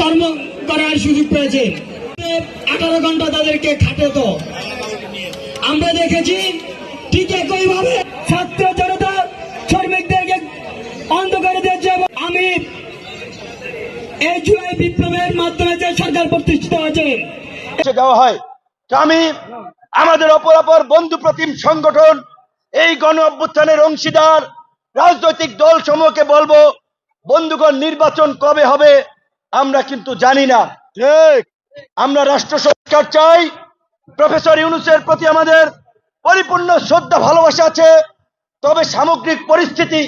কর্ম করার সুযোগ পেয়েছে। আঠারো ঘণ্টা তাদেরকে খাটে তো আমরা দেখেছি ঠিক একইভাবে ছাত্র জনতা, শ্রমিকদেরকে দিয়েছে আমি মাধ্যমে সরকার প্রতিষ্ঠিত দেওয়া হয়। আমি আমাদের বন্ধু প্রতিম সংগঠন, এই গণ অংশীদার, রাজনৈতিক দল সমূহকে বলব, বন্ধুগণ, নির্বাচন কবে হবে? আমরা কিন্তু জানি না। ঠিক। আমরা রাষ্ট্র সংস্কার চাই। প্রফেসর ইউনুসের প্রতি আমাদের পরিপূর্ণ শ্রদ্ধা ভালোবাসা আছে। তবে সামগ্রিক পরিস্থিতি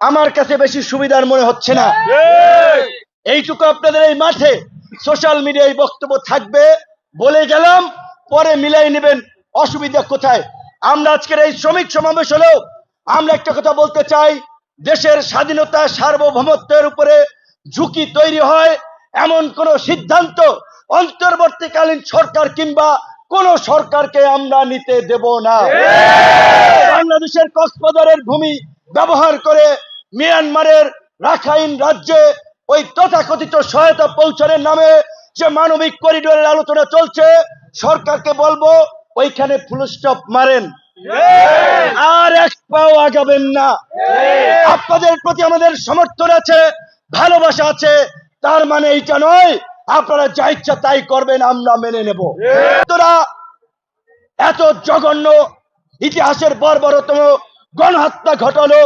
আমার কাছে বেশি সুবিধার মনে হচ্ছে না। এইটুকু আপনাদের এই মাঠে সোশ্যাল মিডিয়ায় বক্তব্য থাকবে। বলে গেলাম পরে মিলাই নেবেন। অসুবিধা কোথায়? আমরা আজকের এই শ্রমিক সমাবেশ হলেও আমরা একটা কথা বলতে চাই। দেশের স্বাধীনতা সার্বভৌমত্বের উপরে ঝুঁকি তৈরি হয় এমন কোন সিদ্ধান্ত অন্তর্বর্তীকালীন সরকার কিংবা কোন সরকারকে আমরা নিতে দেব না। বাংলাদেশের কক্সবাজারের ভূমি ব্যবহার করে মিয়ানমারের রাখাইন রাজ্যে ওই তথাকথিত সহায়তা পৌঁছানোর নামে যে মানবিক করিডোরের আলোচনা চলছে সরকারকে বলব ওইখানে ফুল স্টপ মারেন। আর এক পাও আগাবেন না। আপনাদের প্রতি আমাদের সমর্থন আছে ভালোবাসা আছে তার মানে এইটা নয় আপনারা যা ইচ্ছা তাই করবেন আমরা মেনে নেব। তোরা এত জঘন্য ইতিহাসের বর্বরতম গণহত্যা ঘটালো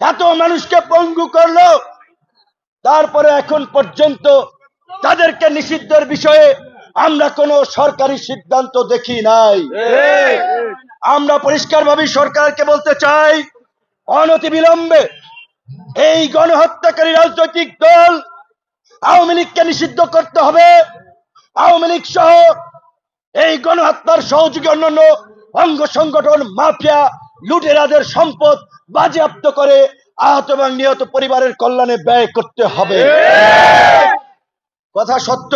এত মানুষকে পঙ্গু করল তারপরে এখন পর্যন্ত তাদেরকে নিষিদ্ধের বিষয়ে আমরা কোনো সরকারি সিদ্ধান্ত দেখি নাই। আমরা পরিষ্কারভাবে সরকারকে বলতে চাই অনতি বিলম্বে এই গণহত্যাকারী রাজনৈতিক দল আওয়ামী লীগকে নিষিদ্ধ করতে হবে। আওয়ামী লীগ সহ এই গণহত্যার সহযোগী অন্যান্য অঙ্গ সংগঠন, মাফিয়া, লুটেরাদের সম্পদ বাজেয়াপ্ত করে আহত এবং নিহত পরিবারের কল্যাণে ব্যয় করতে হবে। কথা সত্য,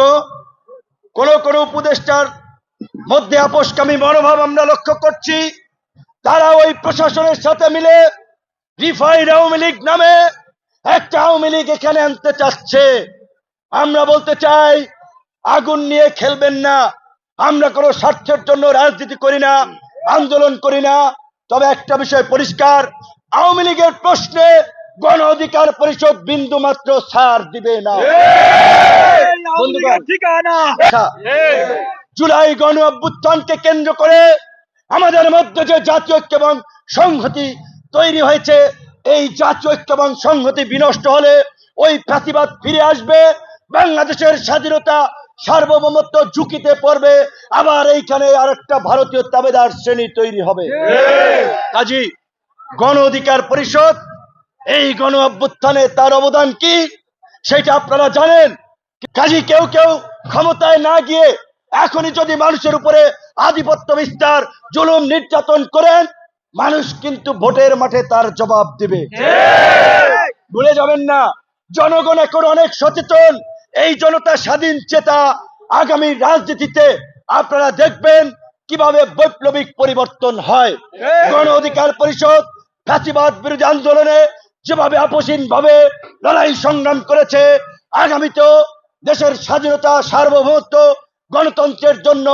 কোন কোন উপদেষ্টার মধ্যে আপোষকামী মনোভাব আমরা লক্ষ্য করছি। তারা ওই প্রশাসনের সাথে মিলে রিফাইড আওয়ামী লীগ নামে একটা আওয়ামী লীগ এখানে আনতে চাচ্ছে। আমরা বলতে চাই আগুন নিয়ে খেলবেন না। আমরা কোনো স্বার্থের জন্য রাজনীতি করি না আন্দোলন করি না। তবে একটা বিষয় পরিষ্কার আওয়ামী লীগের প্রশ্নে গণ অধিকার পরিষদ বিন্দু মাত্র ছাড় দিবে না। আচ্ছা, জুলাই গণ অভ্যুত্থানকে কেন্দ্র করে আমাদের মধ্যে যে জাতীয় এবং সংহতি তৈরি হয়েছে। এই জাতীয় ঐক্য এবং সংহতি বিনষ্ট হলে ওই ফাঁসিবাদ ফিরে আসবে। বাংলাদেশের স্বাধীনতা সার্বভৌমত্ব ঝুঁকিতে পড়বে। আবার এইখানে আরেকটা ভারতীয় তাবেদার শ্রেণি তৈরি হবে। কাজী, গণ অধিকার পরিষদ, এই গণ অভ্যুত্থানে তার অবদান কি? সেটা আপনারা জানেন। কাজী, কেউ কেউ ক্ষমতায় না গিয়ে এখনই যদি মানুষের উপরে আধিপত্য বিস্তার, জুলুম নির্যাতন করেন মানুষ কিন্তু ভোটের মাঠে তার জবাব দিবে। ভুলে যাবেন না জনগণ এখন অনেক সচেতন। এই জনতা স্বাধীন চেতা আগামী রাজনীতিতে আপনারা দেখবেন কীভাবে বৈপ্লবিক পরিবর্তন হয়। গণ অধিকার পরিষদ ফ্যাসিবাদ বিরোধী আন্দোলনে যেভাবে আপোষহীন ভাবে লড়াই সংগ্রাম করেছে আগামীতেও দেশের স্বাধীনতা সার্বভৌমত্ব গণতন্ত্রের জন্য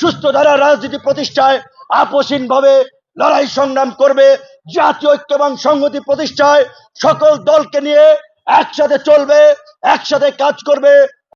সুস্থ ধারা রাজনীতি প্রতিষ্ঠায় আপোষহীন ভাবে লড়াই সংগ্রাম করবে জাতীয় ঐক্য এবং সংহতি প্রতিষ্ঠায় সকল দলকে নিয়ে একসাথে চলবে, একসাথে কাজ করবে